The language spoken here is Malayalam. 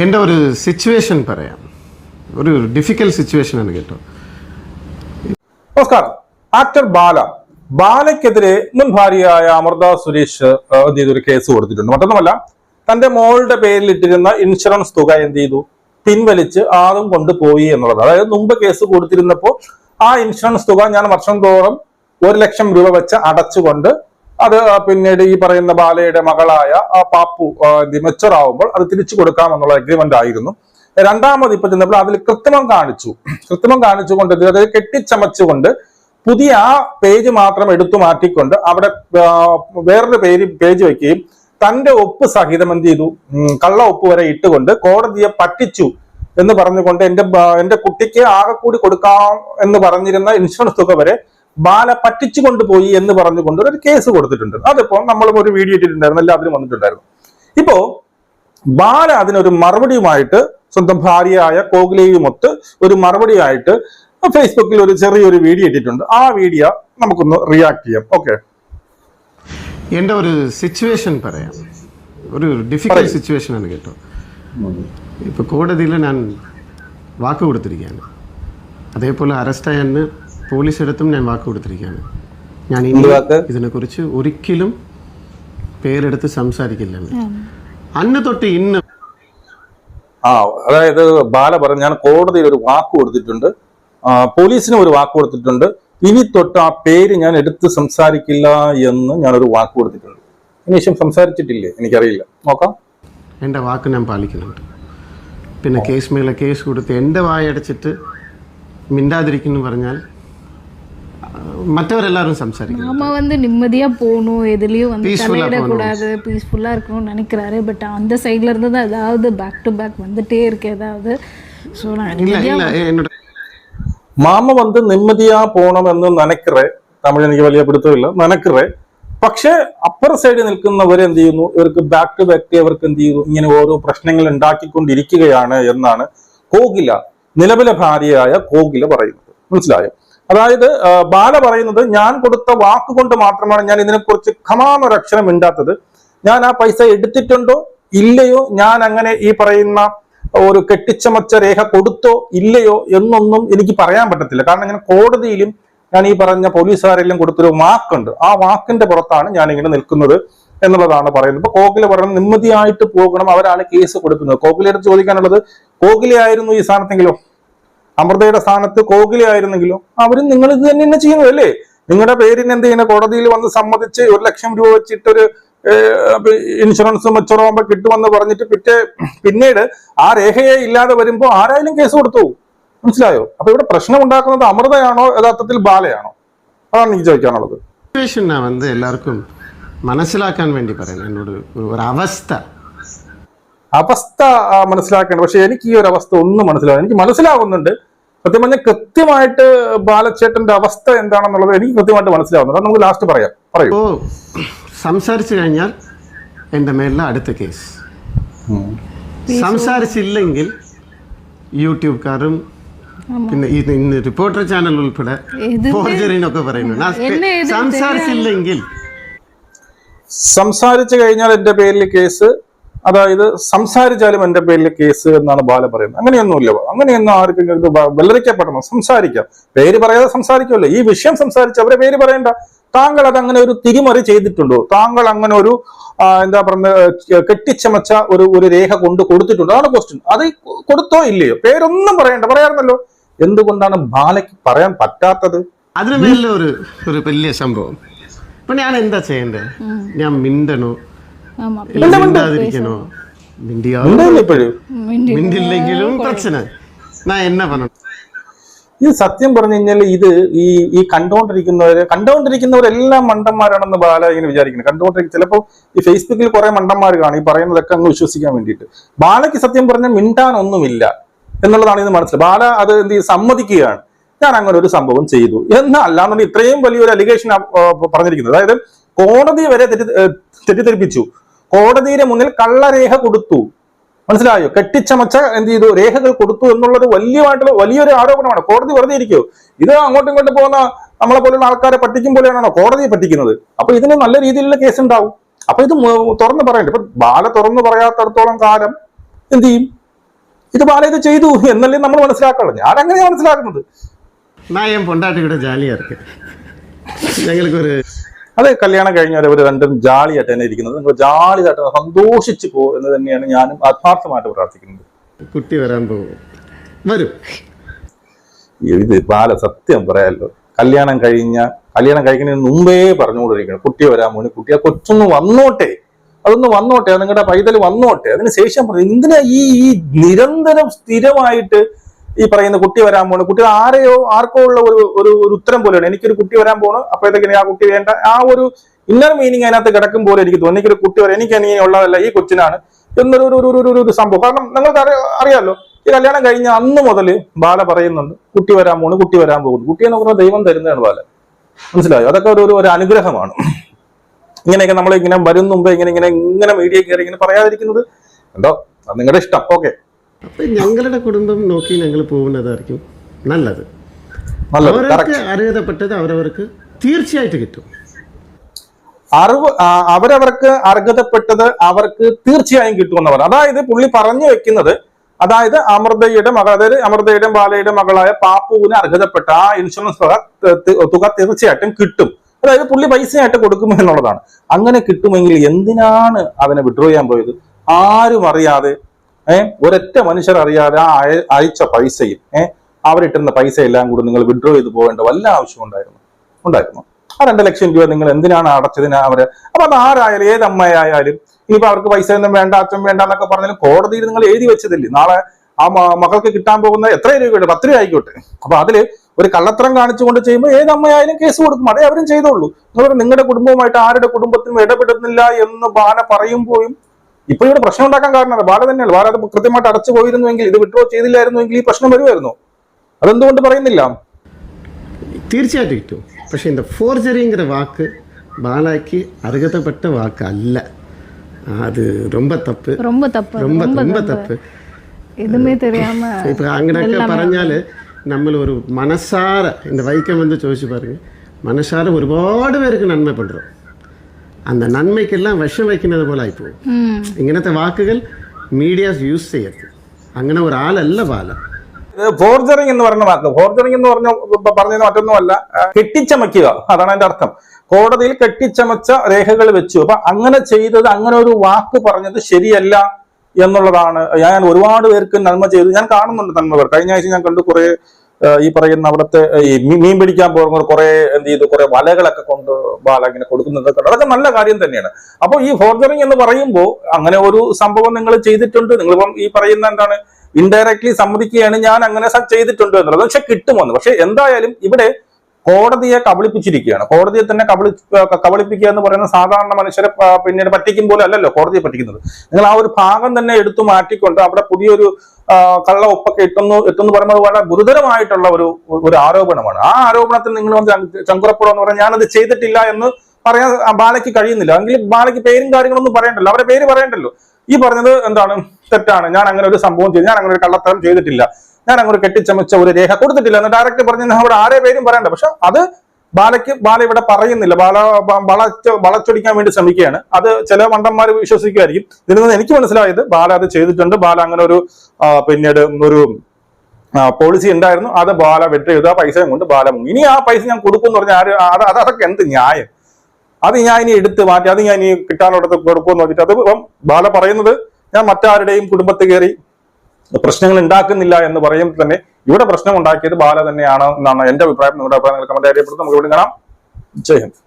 എന്റെ ഒരു സിറ്റുവേഷൻ പറയാം. ഒരു ഡിഫിക്കൽട്ട് സിറ്റുവേഷനാണ് കേട്ടോ. നമസ്കാരം. ആക്ടർ ബാല. ബാലയ്ക്കെതിരെ മുൻ ഭാര്യയായ അമൃത സുരേഷ് എന്ത് ചെയ്തു? ഒരു കേസ് കൊടുത്തിട്ടുണ്ട്. മറ്റൊന്നുമല്ല തന്റെ മോളുടെ പേരിൽ ഇട്ടിരുന്ന ഇൻഷുറൻസ് തുക എന്ത് ചെയ്തു? പിൻവലിച്ച് ആളും കൊണ്ടുപോയി എന്നുള്ളത്. അതായത് മുമ്പ് കേസ് കൊടുത്തിരുന്നപ്പോൾ ആ ഇൻഷുറൻസ് തുക ഞാൻ വർഷം തോറും ഒരു ലക്ഷം രൂപ വെച്ച് അടച്ചുകൊണ്ട് അത് പിന്നീട് ഈ പറയുന്ന ബാലയുടെ മകളായ പാപ്പു മെച്ചർ ആവുമ്പോൾ അത് തിരിച്ചു കൊടുക്കാം എന്നുള്ള അഗ്രിമെന്റ് ആയിരുന്നു. രണ്ടാമത് ഇപ്പൊ ചെന്നപ്പോൾ അതിൽ കൃത്രിമം കാണിച്ചു. കൃത്രിമം കാണിച്ചുകൊണ്ട് ഇത് അതായത് കെട്ടിച്ചമച്ചുകൊണ്ട് പുതിയ ആ പേജ് മാത്രം എടുത്തു മാറ്റിക്കൊണ്ട് അവിടെ വേറൊരു പേര് പേജ് വെക്കുകയും തന്റെ ഒപ്പ് സഹിതം എന്ത് ചെയ്തു? കള്ള ഒപ്പ് വരെ ഇട്ടുകൊണ്ട് കോടതിയെ പറ്റിച്ചു എന്ന് പറഞ്ഞുകൊണ്ട് എന്റെ എന്റെ കുട്ടിക്ക് ആകെ കൂടി കൊടുക്കാം എന്ന് പറഞ്ഞിരുന്ന ഇൻഷുറൻസ് തുക വരെ ബാല പറ്റിച്ചു കൊണ്ടുപോയി എന്ന് പറഞ്ഞുകൊണ്ട് ഒരു കേസ് കൊടുത്തിട്ടുണ്ട്. അതിപ്പോ നമ്മളും ഒരു വീഡിയോ ഇട്ടിട്ടുണ്ടായിരുന്നു എല്ലാത്തിനും വന്നിട്ടുണ്ടായിരുന്നു. ഇപ്പോ ബാല അതിനൊരു മറുപടിയുമായിട്ട് സ്വന്തം ഭാര്യയായ കോഹ്ലിയുമൊത്ത് ഒരു മറുപടിയായിട്ട് ഫേസ്ബുക്കിൽ ഒരു ചെറിയൊരു വീഡിയോ ഇട്ടിട്ടുണ്ട്. ആ വീഡിയോ നമുക്കൊന്ന് റിയാക്ട് ചെയ്യാം. ഓക്കെ എന്റെ ഒരു സിറ്റുവേഷൻ പറയാം. ഒരു ഡിഫിക്കൽട്ട് സിറ്റുവേഷനാണ് കേട്ടോ. ഇപ്പൊ കോടതിയിൽ ഞാൻ വാക്ക് കൊടുത്തിരിക്കുകയാണ്. അതേപോലെ അറസ്റ്റ് ആയെന്ന് പോലീസ് എടുത്തും ഞാൻ വാക്ക് കൊടുത്തിരിക്കുകയാണ്. ഞാൻ ഇനി വാക്ക്? ഇതിനെക്കുറിച്ച് ഒരിക്കലും പേരെടുത്ത് സംസാരിക്കില്ലെന്ന്. അന്ന് തൊട്ട് ഇന്ന് ആ അതായത് ബാല പറഞ്ഞു ഞാൻ കോടതിയിൽ ഒരു വാക്ക് കൊടുത്തിട്ടുണ്ട്. പോലീസിന് ഒരു വാക്ക് കൊടുത്തിട്ടുണ്ട്. ഇനി തൊട്ട് ആ പേര് ഞാൻ എടുത്ത് സംസാരിക്കില്ല എന്ന് ഞാനൊരു വാക്ക് കൊടുത്തിട്ടുണ്ട്. ഇനിശം സംസാരിച്ചിട്ടില്ലേ? എനിക്കറിയില്ല. നോക്കാം. എന്റെ വാക്ക് ഞാൻ പാലിക്കുന്നുണ്ട്. പിന്നെ കേസ് മേലെ കേസ് കൊടുത്ത് എന്റെ വായടച്ചിട്ട് മിണ്ടാതിരിക്കുന്നു പറഞ്ഞാൽ ആ, മറ്റവരെല്ലാവരും സംസാരിക്കുന്നു நாம வந்து நிம்மதியா போகணும் எதுலயும் வந்து Peaceful ஆ தலையிடக்கூடாது பீஸ்ஃபுல்லா இருக்கணும்னு நினைக்கிறாரு பட் அந்த சைட்ல இருந்து தான் ஏதாவது பேக் டு பேக் வந்துட்டே இருக்கு ஏதாவது ஸோ நான் ഇല്ല ഇല്ല എന്നോട് മാമ വന്ന് നിമ്മതിയാ പോണമെന്ന് നനക്കറേ തമിഴ് എനിക്ക് വലിയ പിടുത്തമില്ല നനക്കറേ പക്ഷെ അപ്പുറ സൈഡിൽ നിൽക്കുന്നവർ എന്ത് ചെയ്യുന്നു ഇവർക്ക് ബാക്ക് ടു ബാക്ക് അവർക്ക് എന്ത് ചെയ്യുന്നു ഇങ്ങനെ ഓരോ പ്രശ്നങ്ങൾ ഉണ്ടാക്കിക്കൊണ്ടിരിക്കുകയാണ് എന്നാണ് കോകില നിലവിലെ ഭാര്യയായ കോകില പറയുന്നത് മനസ്സിലായോ അതായത് ബാല പറയുന്നത് ഞാൻ കൊടുത്ത വാക്കുകൊണ്ട് മാത്രമാണ് ഞാൻ ഇതിനെക്കുറിച്ച് ഖമാന്നൊരക്ഷരം മിണ്ടാത്തത്. ഞാൻ ആ പൈസ എടുത്തിട്ടുണ്ടോ? ഇല്ലയോ? ഞാൻ അങ്ങനെ ഈ പറയുന്ന ഒരു കെട്ടിച്ചമച്ച രേഖ കൊടുത്തോ? ഇല്ലയോ? എന്നൊന്നും എനിക്ക് പറയാൻ പറ്റത്തില്ല. കാരണം ഞാൻ കോടതിയിലും ഞാൻ ഈ പറഞ്ഞ പോലീസുകാരെല്ലാം കൊടുത്തൊരു വാക്കുണ്ട്. ആ വാക്കിന്റെ പുറത്താണ് ഞാൻ ഇങ്ങനെ നിൽക്കുന്നത് എന്നുള്ളതാണ് പറയുന്നത്. ഇപ്പൊ കോഹ്ലി പറയുന്നത് നിമ്മതിയായിട്ട് പോകണം. അവരാണ് കേസ് കൊടുക്കുന്നത്. കോഹ്ലിയുടെ ചോദിക്കാനുള്ളത് കോകിലയായിരുന്നു ഈ സ്ഥാനത്തെങ്കിലോ അമൃതയുടെ സ്ഥാനത്ത് കോഹ്ലിയായിരുന്നെങ്കിലോ അവരും നിങ്ങൾ ഇത് തന്നെ ചെയ്യുന്നത് അല്ലേ? നിങ്ങളുടെ പേരിന് എന്ത് ചെയ്യുന്ന? കോടതിയിൽ വന്ന് സമ്മതിച്ച് ഒരു ലക്ഷം രൂപ വെച്ചിട്ട് ഒരു ഇൻഷുറൻസ് മെച്ചറാകുമ്പോൾ കിട്ടുമെന്ന് പറഞ്ഞിട്ട് പിറ്റേ പിന്നീട് ആ രേഖയെ ഇല്ലാതെ വരുമ്പോൾ ആരായാലും കേസ് കൊടുത്തു. മനസ്സിലായോ? അപ്പൊ ഇവിടെ പ്രശ്നം ഉണ്ടാക്കുന്നത് അമൃതയാണോ യഥാർത്ഥത്തിൽ ബാലയാണോ? അതാണ് എനിക്ക് ചോദിക്കാനുള്ളത്. എല്ലാവർക്കും മനസ്സിലാക്കാൻ വേണ്ടി പറയുന്നത്. എന്നോട് ഒരു അവസ്ഥ അവസ്ഥ ആ, മനസ്സിലാക്കേണ്ട. പക്ഷെ എനിക്ക് ഈ ഒരു അവസ്ഥ ഒന്നും മനസ്സിലാവും എനിക്ക് മനസ്സിലാവുന്നുണ്ട്. സത്യം പറഞ്ഞാൽ കൃത്യമായിട്ട് ബാലച്ചേട്ടന്റെ അവസ്ഥ എന്താണെന്നുള്ളത് എനിക്ക് കൃത്യമായിട്ട് മനസ്സിലാവുന്നുണ്ട് അത് നമുക്ക് ലാസ്റ്റ് പറയാം. പറയൂ. സംസാരിച്ചു കഴിഞ്ഞാൽ എന്റെ മേലിലെ അടുത്ത കേസ്. സംസാരിച്ചില്ലെങ്കിൽ യൂട്യൂബുകാരും പിന്നെ ഈ ഇന്ന് റിപ്പോർട്ടർ ചാനൽ ഉൾപ്പെടെ ഫോർജറിനൊക്കെ പറയുന്നുണ്ട്. സംസാരിച്ചില്ലെങ്കിൽ സംസാരിച്ചു കഴിഞ്ഞാൽ എന്റെ പേരിൽ കേസ് അതായത് സംസാരിച്ചാലും എന്റെ പേരിൽ കേസ് എന്നാണ് ബാല പറയുന്നത്. അങ്ങനെയൊന്നുമില്ല. അങ്ങനെയൊന്നും ആർക്കും വെള്ളരിക്കപ്പെടണം? സംസാരിക്കാം. പേര് പറയാതെ സംസാരിക്കുമല്ലോ. ഈ വിഷയം സംസാരിച്ച് അവരെ പേര് പറയണ്ട. താങ്കൾ അത് അങ്ങനെ ഒരു തിരിമറി ചെയ്തിട്ടുണ്ടോ? താങ്കൾ അങ്ങനെ ഒരു എന്താ പറയുക കെട്ടിച്ചമച്ച ഒരു ഒരു രേഖ കൊണ്ട് കൊടുത്തിട്ടുണ്ടോ? അതാണ് ക്വസ്റ്റ്യൻ അത് കൊടുത്തോ ഇല്ലയോ? പേരൊന്നും പറയണ്ട. പറയാറുണ്ടല്ലോ. എന്തുകൊണ്ടാണ് ബാലയ്ക്ക് പറയാൻ പറ്റാത്തത്? അതിന് ഒരു ഒരു വലിയ സംഭവം. അപ്പൊ ഞാൻ എന്താ ചെയ്യണ്ടേ? ഞാൻ മിണ്ടണോ? മിണ്ടില്ലെങ്കിലും ഞാൻ എന്നാ ഇത് സത്യം പറഞ്ഞു കഴിഞ്ഞാൽ ഇത് ഈ ഈ കണ്ടോണ്ടിരിക്കുന്നവര് കണ്ടോണ്ടിരിക്കുന്നവരെല്ലാം മണ്ടന്മാരാണെന്ന് ബാല ഇങ്ങനെ വിചാരിക്കുന്നത് കണ്ടോണ്ടിരിക്കും ചിലപ്പോൾ ഈ ഫേസ്ബുക്കിൽ കുറെ മണ്ടന്മാർ കാണും. ഈ പറയുന്നതൊക്കെ അങ്ങ് വിശ്വസിക്കാൻ വേണ്ടിയിട്ട്. ബാലയ്ക്ക് സത്യം പറഞ്ഞാൽ മിണ്ടാനൊന്നുമില്ല എന്നുള്ളതാണ് ഇത് മനസ്സിൽ ബാല അത് എന്ത് സമ്മതിക്കുകയാണ്. ഞാൻ അങ്ങനെ ഒരു സംഭവം ചെയ്തു. എന്നല്ലാന്നുണ്ടെങ്കിൽ ഇത്രയും വലിയൊരു അലിഗേഷൻ പറഞ്ഞിരിക്കുന്നത്. അതായത് കോടതി വരെ തെറ്റി തെറ്റിദ്ധരിപ്പിച്ചു. കോടതിയുടെ മുന്നിൽ കള്ളരേഖ കൊടുത്തു. മനസ്സിലായോ? കെട്ടിച്ചമച്ച എന്ത് ചെയ്തു? രേഖകൾ കൊടുത്തു എന്നുള്ളത് വലിയമായിട്ടുള്ള വലിയൊരു ആരോപണമാണ്. കോടതി വെറുതെ ഇരിക്കോ? ഇത് അങ്ങോട്ടും ഇങ്ങോട്ടും പോകുന്ന നമ്മളെ പോലുള്ള ആൾക്കാരെ പറ്റിക്കും പോലെയാണോ കോടതിയെ പറ്റിക്കുന്നത്. അപ്പൊ ഇതിന് നല്ല രീതിയിലുള്ള കേസ് ഉണ്ടാവും. അപ്പൊ ഇത് തുറന്നു പറയണ്ട. ഇപ്പൊ ബാല തുറന്നു പറയാത്തടത്തോളം കാലം എന്ത് ചെയ്യും? ഇത് ബാല ഇത് ചെയ്തു എന്നല്ലേ നമ്മൾ മനസ്സിലാക്കുള്ളൂ ഞാൻ അങ്ങനെയാണ് മനസ്സിലാക്കുന്നത്. ഞാൻ പൊണ്ടാട്ടിയുടെ ഞങ്ങൾക്കൊരു അത് കല്യാണം കഴിഞ്ഞവരെ ഒരു രണ്ടും ജാളിയായിട്ട് തന്നെ ഇരിക്കുന്നത്. നിങ്ങൾ ജാളിയായിട്ട് സന്തോഷിച്ചു പോ എന്ന് തന്നെയാണ് ഞാനും ആത്മാർത്ഥമായിട്ട് പ്രാർത്ഥിക്കുന്നത്. കുട്ടി വരാൻ പോകും. വരും. ഇത് ബാല സത്യം പറയാലോ. കല്യാണം കഴിഞ്ഞ കല്യാണം കഴിക്കുന്നതിന് മുമ്പേ പറഞ്ഞുകൊണ്ടിരിക്കണം. കുട്ടി വരാൻ പോണി. കുട്ടി ആ കൊച്ചൊന്ന് വന്നോട്ടെ. അതൊന്ന് വന്നോട്ടെ. നിങ്ങളുടെ പൈതൽ വന്നോട്ടെ. അതിന് ശേഷം പറഞ്ഞു എന്തിനാ ഈ ഈ നിരന്തരം സ്ഥിരമായിട്ട് ഈ പറയുന്ന കുട്ടി വരാൻ പോണു. കുട്ടി ആരെയോ ആർക്കോ ഉള്ള ഒരു ഒരു ഉത്തരം പോലെയാണ്. എനിക്കൊരു കുട്ടി വരാൻ പോണു അപ്പോഴത്തേക്കിന് ആ കുട്ടി വേണ്ട. ആ ഒരു ഇന്നർ മീനിങ് അതിനകത്ത് കിടക്കും പോലെ എനിക്ക് തോന്നി എനിക്കൊരു കുട്ടി വരാം എനിക്ക് ഇനി ഉള്ളതല്ല ഈ കൊച്ചിനാണ് എന്നൊരു ഒരു ഒരു ഒരു സംഭവം. കാരണം നിങ്ങൾക്ക് അറിയ അറിയാലോ ഈ കല്യാണം കഴിഞ്ഞ അന്ന് മുതൽ ബാല പറയുന്നുണ്ട് കുട്ടി വരാൻ പോണു കുട്ടി വരാൻ പോകുന്നു. കുട്ടി എന്ന് പറഞ്ഞാൽ ദൈവം തരുന്നതാണ് ബാല. മനസ്സിലായോ? അതൊക്കെ ഒരു ഒരു- അനുഗ്രഹമാണ്. ഇങ്ങനെയൊക്കെ നമ്മൾ ഇങ്ങനെ വരും ഇങ്ങനെ ഇങ്ങനെ ഇങ്ങനെ മീഡിയ കയറി ഇങ്ങനെ പറയാതിരിക്കുന്നത് എന്തോ നിങ്ങളുടെ ഇഷ്ടം. ഓക്കെ അപ്പം ഞങ്ങളുടെ കുടുംബം നോക്കി ഞങ്ങൾ പോകുന്നതായിരിക്കും നല്ലത്. കറക്റ്റ് അർഹതപ്പെട്ടത് അവരവർക്ക് തീർച്ചയായിട്ട് കിട്ടും. അറിവ് അവരവർക്ക് അർഹതപ്പെട്ടത് അവർക്ക് തീർച്ചയായും കിട്ടുമെന്ന് പറഞ്ഞു അതായത് പുള്ളി പറഞ്ഞു വെക്കുന്നത് അതായത് അമൃതയുടെ മകൾ അതായത് അമൃതയുടെ ബാലയുടെ മകളായ പാപ്പുവിന് അർഹതപ്പെട്ട ആ ഇൻഷുറൻസ് തുക തീർച്ചയായിട്ടും കിട്ടും. അതായത് പുള്ളി പൈസയായിട്ട് കൊടുക്കും എന്നുള്ളതാണ്. അങ്ങനെ കിട്ടുമെങ്കിൽ എന്തിനാണ് അതിനെ വിഡ്രോ ചെയ്യാൻ പോയത്? ആരും അറിയാതെ ഏഹ് ഒരൊറ്റ മനുഷ്യർ അറിയാതെ ആ അയ- അയച്ച പൈസയും ഏഹ് അവരിട്ടിരുന്ന പൈസ എല്ലാം കൂടി നിങ്ങൾ വിഡ്രോ ചെയ്ത് പോകേണ്ട വല്ല ആവശ്യം ഉണ്ടായിരുന്നു. ഉണ്ടായിരുന്നു. ആ രണ്ട് ലക്ഷം രൂപ നിങ്ങൾ എന്തിനാണ് അടച്ചതിന് അവർ അപ്പൊ അത് ആരായാലും ഏത് അമ്മയായാലും ഇനിയിപ്പോ അവർക്ക് പൈസ ഒന്നും വേണ്ട അച്ഛൻ വേണ്ട എന്നൊക്കെ പറഞ്ഞാലും കോടതിയിൽ നിങ്ങൾ എഴുതി വെച്ചതില്ലേ. നാളെ ആ മകൾക്ക് കിട്ടാൻ പോകുന്ന എത്ര രൂപയുടെ പത്ത് രൂപ ആയിക്കോട്ടെ. അപ്പൊ അതിൽ ഒരു കള്ളത്തരം കാണിച്ചുകൊണ്ട് ചെയ്യുമ്പോൾ ഏത് അമ്മയായാലും കേസ് കൊടുക്കും. അതേ അവരും ചെയ്തോളൂ. നിങ്ങളുടെ കുടുംബവുമായിട്ട് ആരുടെ കുടുംബത്തിനും ഇടപെടുന്നില്ല എന്ന് ബാന പറയുമ്പോഴും ഇപ്പൊ ഇവിടെ പ്രശ്നം ഉണ്ടാക്കാൻ കാരണം ബാല തന്നെയാണ് വാട കൃത്യമായിട്ട് അടച്ചു പോയിരുന്നുവെങ്കിൽ ഇത് വിഡ്രോ ചെയ്തില്ലായിരുന്നുവെങ്കിൽ ഈ പ്രശ്നം വരുമായിരുന്നു. അതെന്തുകൊണ്ട് പറയുന്നില്ല? തീർച്ചയായിട്ടും കിട്ടും. പക്ഷേ ഇന്ന് ഫോർജറിங்கிற വാക്ക് ബാലയ്ക്ക് അർഹതപ്പെട്ട വാക്കല്ല. അത് ரொம்ப தப்பு ரொம்ப தப்பு ரொம்ப ரொம்ப தப்பு അങ്ങനെയൊക്കെ പറഞ്ഞാൽ നമ്മൾ ഒരു മനസ്സാര എന്റെ വൈക്കം എന്ന് ചോദിച്ചു പറഞ്ഞു. മനസ്സാര ഒരുപാട് പേർക്ക് നന്മ அந்த നന്മയ്ക്കെല്ലാം വിഷം വയ്ക്കുന്നത് പോലെ ആയിപ്പോകും ம் ഇങ്ങനത്തെ വാക്കുകൾ മീഡിയാസ് യൂസ് ചെയ്യരുത് അങ്ങനെ ഒരാളല്ല ബാല ഫോർജറിങ് എന്ന് പറയുന്ന വാക്ക് ഫോർജറിങ് എന്ന് പറഞ്ഞ ഇപ്പൊ പറഞ്ഞത് മറ്റൊന്നുമല്ല ആ, കെട്ടിച്ചമയ്ക്കുക അതാണ് അതിന്റെ അർത്ഥം കോടതിയിൽ കെട്ടിച്ചമച്ച രേഖകൾ വെച്ചു അപ്പൊ അങ്ങനെ ചെയ്തത് അങ്ങനെ ഒരു വാക്ക് പറഞ്ഞത് ശരിയല്ല എന്നുള്ളതാണ് ഞാൻ ഒരുപാട് പേർക്ക് നന്മ ചെയ്തു ഞാൻ കാണുന്നുണ്ട് നന്മകൾ കഴിഞ്ഞ ആഴ്ച ഞാൻ കണ്ടു കുറെ ആ, ഈ പറയുന്ന അവിടുത്തെ ഈ മീൻ പിടിക്കാൻ പോകുന്ന കുറെ എന്ത് ചെയ്തു? കുറെ വലകളൊക്കെ കൊണ്ട് ബാല ഇങ്ങനെ കൊടുക്കുന്നത് അതൊക്കെ നല്ല കാര്യം തന്നെയാണ്. അപ്പോൾ ഈ ഫോർജറിങ് എന്ന് പറയുമ്പോൾ അങ്ങനെ ഒരു സംഭവം നിങ്ങൾ ചെയ്തിട്ടുണ്ട്. നിങ്ങളിപ്പം ഈ പറയുന്ന എന്താണ്? ഇൻഡയറക്ട്ലി സമ്മതിക്കുകയാണ് ഞാൻ അങ്ങനെ ചെയ്തിട്ടുണ്ട് എന്നുള്ളത്. പക്ഷെ കിട്ടുമെന്ന് പക്ഷെ എന്തായാലും ഇവിടെ കോടതിയെ കബളിപ്പിച്ചിരിക്കുകയാണ്. കോടതിയെ തന്നെ കബളി കബളിപ്പിക്കുക എന്ന് പറയുന്ന സാധാരണ മനുഷ്യരെ പിന്നീട് പറ്റിക്കും പോലെ അല്ലല്ലോ കോടതിയെ പറ്റിക്കുന്നത്. നിങ്ങൾ ആ ഒരു ഭാഗം തന്നെ എടുത്തു മാറ്റിക്കൊണ്ട് അവിടെ പുതിയൊരു കള്ള ഒപ്പൊക്കെ എത്തുന്നു എത്തുന്നു പറയുന്നത് വളരെ ഗുരുതരമായിട്ടുള്ള ഒരു ഒരു ആരോപണമാണ്. ആ ആരോപണത്തിൽ നിങ്ങൾ വന്ന് ചങ്ക- ചങ്കുറപ്പുറം എന്ന് പറഞ്ഞാൽ ഞാനത് ചെയ്തിട്ടില്ല എന്ന് പറയാൻ ബാലയ്ക്ക് കഴിയുന്നില്ല. എങ്കിൽ ബാലയ്ക്ക് പേരും കാര്യങ്ങളൊന്നും പറയണ്ടല്ലോ. അവരുടെ പേര് പറയണ്ടല്ലോ. ഈ പറഞ്ഞത് എന്താണ്? തെറ്റാണ്. ഞാൻ അങ്ങനെ ഒരു സംഭവം ചെയ്തു. ഞാൻ അങ്ങനെ ഒരു കള്ളത്തരം ചെയ്തിട്ടില്ല. ഞാൻ അങ്ങോട്ട് കെട്ടിച്ചമച്ച ഒരു രേഖ കൊടുത്തിട്ടില്ല. എന്ന് ഡയറക്റ്റ് പറഞ്ഞു അവിടെ ആരെ പേരും പറയണ്ട. പക്ഷെ അത് ബാലയ്ക്ക് ബാല ഇവിടെ പറയുന്നില്ല. ബാല വളച്ച വളച്ച് വളച്ചൊടിക്കാൻ വേണ്ടി ശ്രമിക്കുകയാണ്. അത് ചില മണ്ടന്മാർ വിശ്വസിക്കുമായിരിക്കും. ഇതിൽ നിന്ന് എനിക്ക് മനസ്സിലായത് ബാല അത് ചെയ്തിട്ടുണ്ട്. ബാല അങ്ങനെ ഒരു പിന്നീട് ഒരു പോളിസി ഉണ്ടായിരുന്നു. അത് ബാല വെട്ടി ആ പൈസയും കൊണ്ട് ബാല മുങ്ങി. ഇനി ആ പൈസ ഞാൻ കൊടുക്കും എന്ന് പറഞ്ഞാൽ ആര് അത് അത് അതൊക്കെ എന്ത് ന്യായം? അത് ഞാൻ ഇനി എടുത്ത് മാറ്റി അത് ഞാൻ ഇനി കിട്ടാനുള്ളത് കൊടുക്കുമെന്ന് പറഞ്ഞിട്ട് അത് ബാല പറയുന്നത് ഞാൻ മറ്റാരുടെയും കുടുംബത്തിൽ കയറി പ്രശ്നങ്ങൾ ഉണ്ടാക്കുന്നില്ല എന്ന് പറയുമ്പോൾ തന്നെ ഇവിടെ പ്രശ്നം ഉണ്ടാക്കിയത് ബാല തന്നെയാണ് എന്നാണ് എന്റെ അഭിപ്രായം. നിങ്ങളുടെ അഭിപ്രായം കമന്റ് അറിയപ്പെടുന്നത് നമുക്ക് ഇവിടെ കാണാം. ജയ് ഹിന്ദ്.